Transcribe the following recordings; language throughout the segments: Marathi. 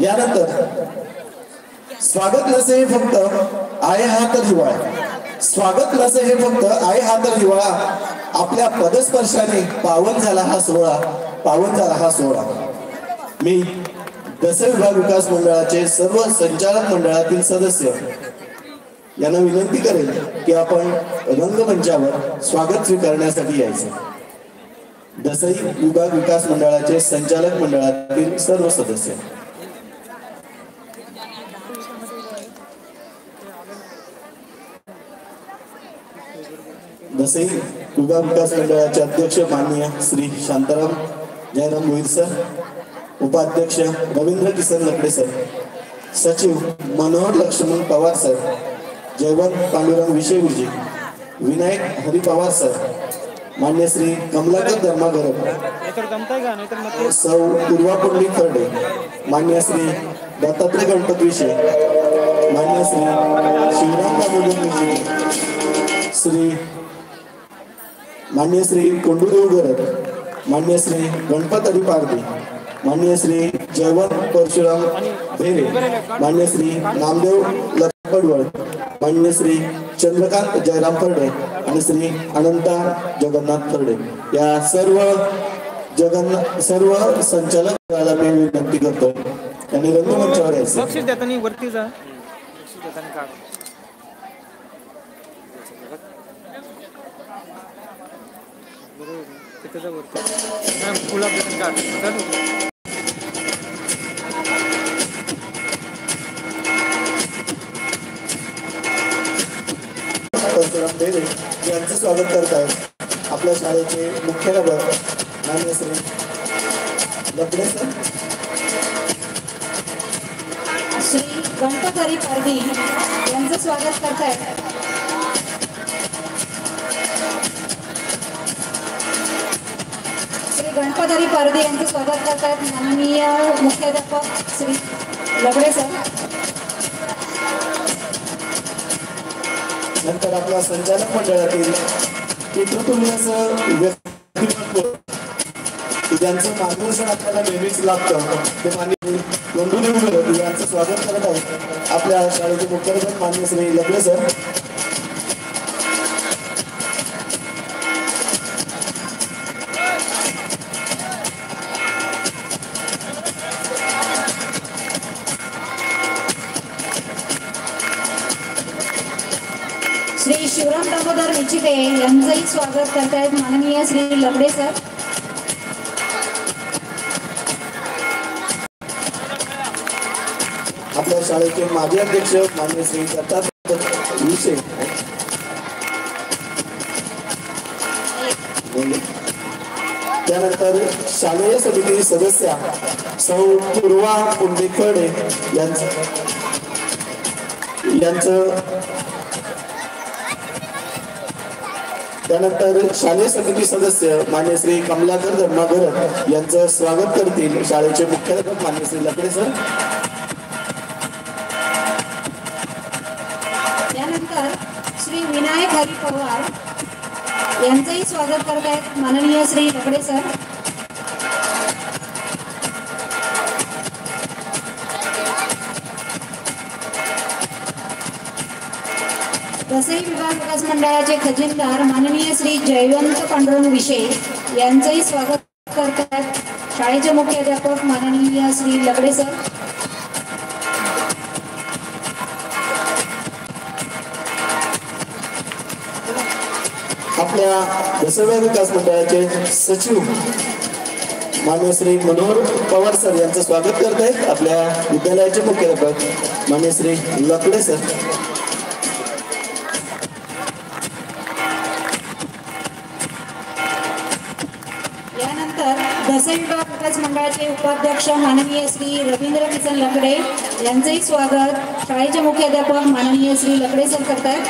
यानंतर स्वागत लस हे फक्त आहे हा तर हिवाळा. स्वागत नसे हे फक्त आहे हा तर हिवाळा. आपल्या पदस्पर्शाने पावन झाला हा सोहळा. पावन झाला हा सोहळा. मी दसरे विभाग विकास मंडळाचे सर्व संचालक मंडळातील सदस्य यांना विनंती करेल की आपण रंगमंचावर स्वागत स्वीकारण्यासाठी यायचं. दसई विभाग विकास मंडळाचे संचालक मंडळातील सर्व सदस्य. दसई विभाग विकास मंडळाचे अध्यक्ष माननीय श्री शांताराम जयराम मोहित सर उपाध्यक्ष रवींद्र किसन लकडे सर सचिव मनोहर लक्ष्मण पवार सर जयवंत पांडुरंग विषय गुरुजी विनायक हरी पवार सर मान्य श्री कमलाकर धर्मागर सौ पूर्वा पुंडलिक खरडे. मान्य श्री दत्तात्रय गणपत विषय मान्य श्री शिवराम दामोदर श्री मान्य श्री कोंडूदेव गरड मान्य श्री गणपत हरिपारदे मान्य श्री जयवंत परशुराम भेरे मान्य श्री नामदेव लखपडवळ मान्य श्री चंद्रकांत जयराम फर्डे आणि श्री अनंता जगन्नाथ फर्डे या सर्व जगन्नाथ सर्व संचालक मी विनंती करतो त्यांनी रंगमंचावर यायचं. वरती जा. तिथे वरती हा, देवे यांचं स्वागत करत आहे. आपल्या शाळेचे मुख्याध्यापक मान्य श्री लपडे सर. श्री गणपतरी पारधी यांचं स्वागत करतायत श्री गणपतरी पारधी यांचं स्वागत करतायत माननीय मुख्याध्यापक श्री लगडे सर. नंतर आपल्या संचालक मंडळातील पितृतुल्य व्यक्तिमत्व ज्यांचं मार्गदर्शन आपल्याला नेहमीच लागतं ते मान्य नोंदणी यांचं स्वागत करत आहेत. आपल्या शाळेचे मुख्याध्यापक मान्य श्री लग्न सर श्री शिवराम दामोदर विचिते यांचंही स्वागत करतायत माननीय श्री लबडे सर. आपल्या शाळेचे माजी अध्यक्ष माननीय श्री दत्तात्रय विषय. त्यानंतर शालेय समिती सदस्या सौ पूर्वा पुंडेखडे यांचं यांचं त्यानंतर शालेय समिती सदस्य मान्य श्री कमलाकर धर्मागर यांचं स्वागत करतील शाळेचे मुख्याध्यापक मान्य श्री लकडे सर. त्यानंतर श्री विनायक हरी पवार यांचंही स्वागत करत आहेत माननीय श्री लकडे सर. तसेही विभाग विकास मंडळाचे खजिनदार माननीय श्री जयवंत पांडुरंग विषय यांचंही स्वागत करतात. शाळेचे मुख्याध्यापक माननीय श्री लगडे सर. आपल्या दसव्या विकास मंडळाचे सचिव मान्य श्री मनोहर पवार सर यांचं स्वागत करत आहेत आपल्या विद्यालयाचे मुख्याध्यापक मान्य श्री लकडे सर. त्यानंतर दसई विकास मंडळाचे उपाध्यक्ष माननीय श्री रवींद्र किसन लकडे यांचंही स्वागत. शाळेचे मुख्याध्यापक माननीय श्री लकडे सर करतात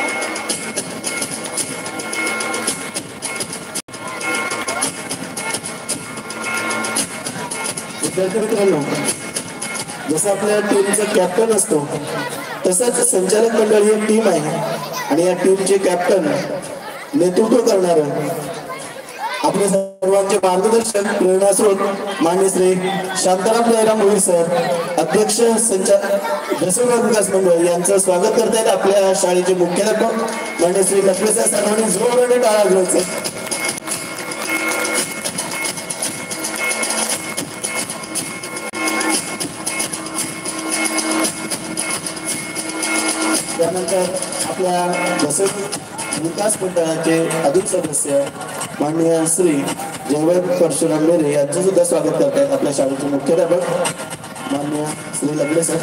मित्रांनो जसं आपल्या टीमचा कॅप्टन असतो तसंच संचालक मंडळ ही टीम आहे. आणि या टीमचे कॅप्टन नेतृत्व करणार आपले सर्वांचे मार्गदर्शक प्रेरणा स्रोत मान्य श्री शांताराम जयराम मोहित सर अध्यक्ष संचालक दसरा विकास मंडळ यांचं स्वागत करतायत आपल्या शाळेचे मुख्याध्यापक मान्य श्री लक्ष्मीसाहेब सर्वांनी जोरदार टाळा घ्यायचे त्यानंतर आपल्या दसरा विकास मंडळाचे अधिक सदस्य माननीय श्री जयवंत परशुराम मेरे यांचं सुद्धा स्वागत करतात आपल्या शाळेचे मुख्याध्यापक माननीय श्री लगडे सर.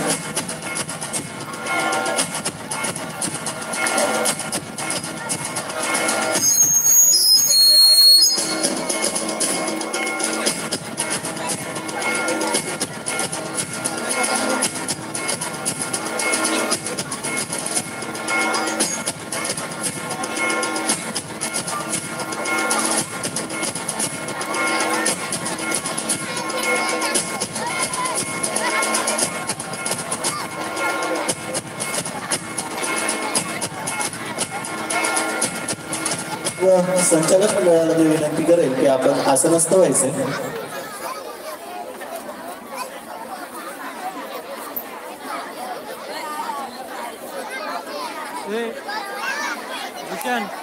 व संचालक मंडळाला मी विनंती करेल की आपण आसनस्थ व्हायचे ए, can.